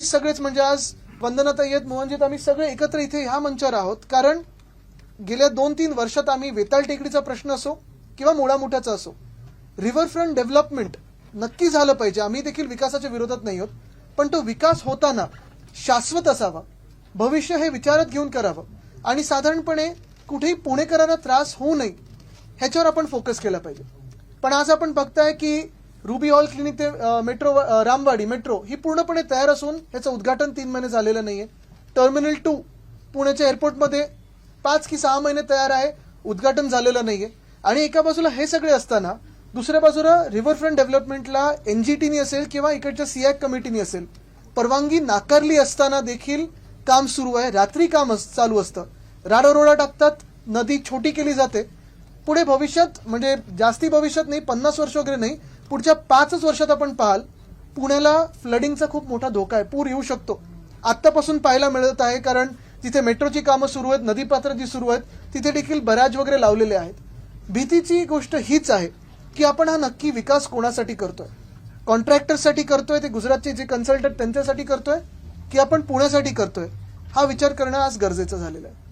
सगळेच म्हणजे आज वंदनाताई येत मोहनजीत आम्ही सगळे एकत्र इथे ह्या मंचावर आहोत. कारण गेल्या दोन तीन वर्षात आम्ही वेताळ टेकडीचा प्रश्न असो किंवा मुळामुठ्याचा असो रिव्हरफ्रंट डेव्हलपमेंट नक्की झालं पाहिजे. आम्ही देखील विकासाच्या विरोधात नाही आहोत. पण तो विकास होताना शाश्वत असावा. भविष्य हे विचारात घेऊन करावं. आणि साधारणपणे कुठेही पुणेकरांना त्रास होऊ नये ह्याच्यावर आपण फोकस केला पाहिजे. पण आज आपण बघताय की रुबी हॉल क्लिनिक ते मेट्रो रामवाडी मेट्रो ही पूर्णपणे तयार असून ह्याचं उद्घाटन तीन महिने झालेलं नाहीये. टर्मिनल टू पुण्याच्या एअरपोर्टमध्ये पाच की सहा महिने तयार आहे. उद्घाटन झालेलं नाहीये. आणि एका बाजूला हे सगळे असताना दुसऱ्या बाजूला रिव्हरफ्रंट डेव्हलपमेंटला एनजीटीनी असेल किंवा इकडच्या सियाक कमिटीनी असेल. परवानगी नाकारली असताना देखील काम सुरू आहे. रात्री काम चालू असतं. राडारोडा टाकतात. नदी छोटी केली जाते. पुढे भविष्यात म्हणजे जास्ती भविष्यात नाही पन्नास वर्ष वगैरे नाही पुढच्या पाचच वर्षात आपण पाहाल पुण्याला फ्लडिंगचा खूप मोठा धोका आहे. पूर येऊ शकतो. आत्तापासून पाहायला मिळत आहे कारण तिथे मेट्रोची कामं सुरू आहेत नदीपात्र जी सुरू आहेत तिथे देखील बऱ्याच वगैरे लावलेले आहेत. भीतीची गोष्ट हीच आहे की आपण हा नक्की विकास कोणासाठी करतोय? कॉन्ट्रॅक्टरसाठी करतोय ते गुजरातचे जे कन्सल्टंट त्यांच्यासाठी करतोय की आपण पुण्यासाठी करतोय? हा विचार करणं आज गरजेचं झालेलं आहे.